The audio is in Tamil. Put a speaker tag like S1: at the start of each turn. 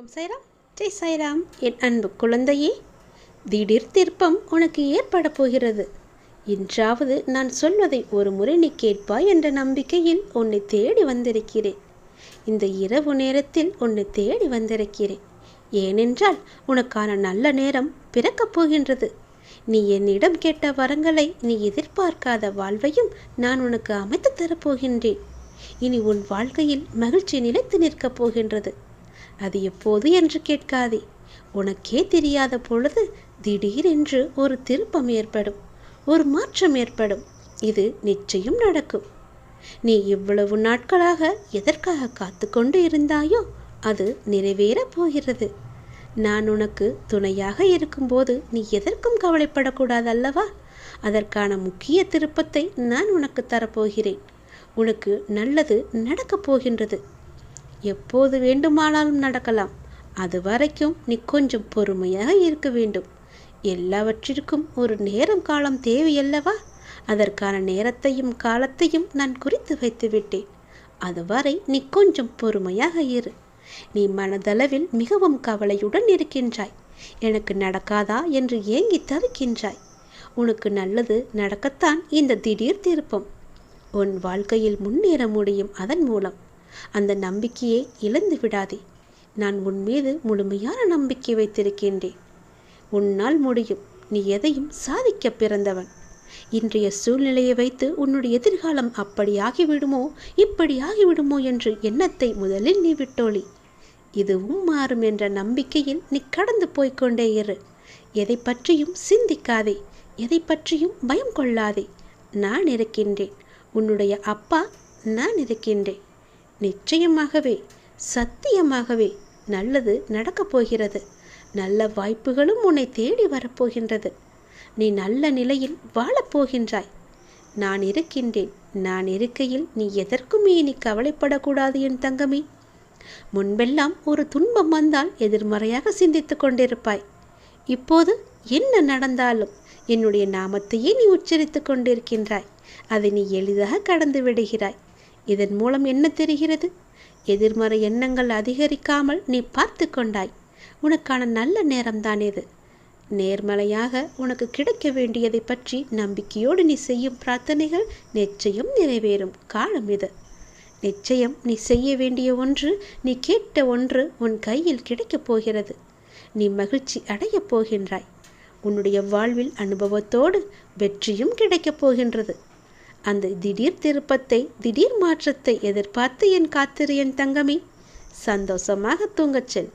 S1: ஓம் சைராம். ஜெய் சைராம். என் அன்பு குழந்தையே திடீர் திருப்பம் உனக்கு ஏற்பட போகிறது. இன்றாவது நான் சொல்வதை ஒரு முறை நீ கேட்பாய் என்ற நம்பிக்கையில் உன்னை தேடி வந்திருக்கிறேன். இந்த இரவு நேரத்தில் உன்னை தேடி வந்திருக்கிறேன். ஏனென்றால் உனக்கான நல்ல நேரம் பிறக்கப் போகின்றது. நீ என்னிடம் கேட்ட வரங்களை நீ எதிர்பார்க்காத வாழ்வையும் நான் உனக்கு அமைத்து தரப்போகின்றேன் இனி உன் வாழ்க்கையில் மகிழ்ச்சி நிலைத்து நிற்கப் போகின்றது. அது எப்போது என்று கேட்காதே. உனக்கே தெரியாத பொழுது திடீரென்று ஒரு திருப்பம் ஏற்படும் ஒரு மாற்றம் ஏற்படும். இது நிச்சயம் நடக்கும். நீ இவ்வளவு நாட்களாக எதற்காக காத்து கொண்டு இருந்தாயோ அது நிறைவேறப் போகிறது. நான் உனக்கு துணையாக இருக்கும்போது நீ எதற்கும் கவலைப்படக்கூடாது அல்லவா? அதற்கான முக்கிய திருப்பத்தை நான் உனக்கு தரப்போகிறேன். உனக்கு நல்லது நடக்கப் போகின்றது. எப்போது வேண்டுமானாலும் நடக்கலாம். அது வரைக்கும் நீ கொஞ்சம் பொறுமையாக இருக்க வேண்டும். எல்லாவற்றிற்கும் ஒரு நேரம் காலம் தேவையல்லவா? அதற்கான நேரத்தையும் காலத்தையும் நான் குறித்து வைத்து விட்டேன். அதுவரை நீ கொஞ்சம் பொறுமையாக இரு. நீ மனதளவில் மிகவும் கவலையுடன் இருக்கின்றாய். எனக்கு நடக்காதா என்று ஏங்கி தவிக்கின்றாய். உனக்கு நல்லது நடக்கத்தான் இந்த திடீர் திருப்பம். உன் வாழ்க்கையில் முன்னேற முடியும் அதன் மூலம். அந்த நம்பிக்கையை இழந்து விடாதே. நான் உன் மீது முழுமையான நம்பிக்கை வைத்திருக்கின்றேன். உன்னால் முடியும். நீ எதையும் சாதிக்க பிறந்தவன். இன்றைய சூழ்நிலையை வைத்து உன்னுடைய எதிர்காலம் அப்படியாகிவிடுமோ இப்படியாகிவிடுமோ என்று எண்ணத்தை முதலில் நீ விட்டோளி இதுவும் மாறும் என்ற நம்பிக்கையில் நீ கடந்து போய்க்கொண்டே இரு. எதை பற்றியும் சிந்திக்காதே. எதை பற்றியும் பயம் கொள்ளாதே. நான் இருக்கின்றேன். உன்னுடைய அப்பா நான் இருக்கின்றேன். நிச்சயமாகவே சத்தியமாகவே நல்லது நடக்கப் போகிறது. நல்ல வாய்ப்புகளும் உன்னை தேடி வரப்போகின்றது நீ நல்ல நிலையில் வாழப்போகின்றாய் நான் இருக்கின்றேன். நான் இருக்கையில் நீ எதற்குமே நீ கவலைப்படக்கூடாது என் தங்கமே. முன்பெல்லாம் ஒரு துன்பம் வந்தால் எதிர்மறையாக சிந்தித்து கொண்டிருப்பாய். இப்போது என்ன நடந்தாலும் என்னுடைய நாமத்தையே நீ உச்சரித்துக் கொண்டிருக்கின்றாய். அதை நீ எளிதாக கடந்து விடுகிறாய். இதன் மூலம் என்ன தெரிகிறது? எதிர்மறை எண்ணங்கள் அதிகரிக்காமல் நீ பார்த்து கொண்டாய். உனக்கான நல்ல நேரம்தான் இது. நேர்மலையாக உனக்கு கிடைக்க வேண்டியதை பற்றி நம்பிக்கையோடு நீ செய்யும் பிரார்த்தனைகள் நிச்சயம் நிறைவேறும். காலம் இது. நிச்சயம் நீ செய்ய வேண்டிய ஒன்று நீ கேட்ட ஒன்று உன் கையில் கிடைக்கப் போகிறது. நீ மகிழ்ச்சி அடையப் போகின்றாய். உன்னுடைய வாழ்வில் அனுபவத்தோடு வெற்றியும் கிடைக்கப் போகின்றது. அந்த திடீர் திருப்பத்தை திடீர் மாற்றத்தை எதிர்பார்த்து என் காத்திரு என் தங்கமே. சந்தோஷமாக தூங்கச் செல்.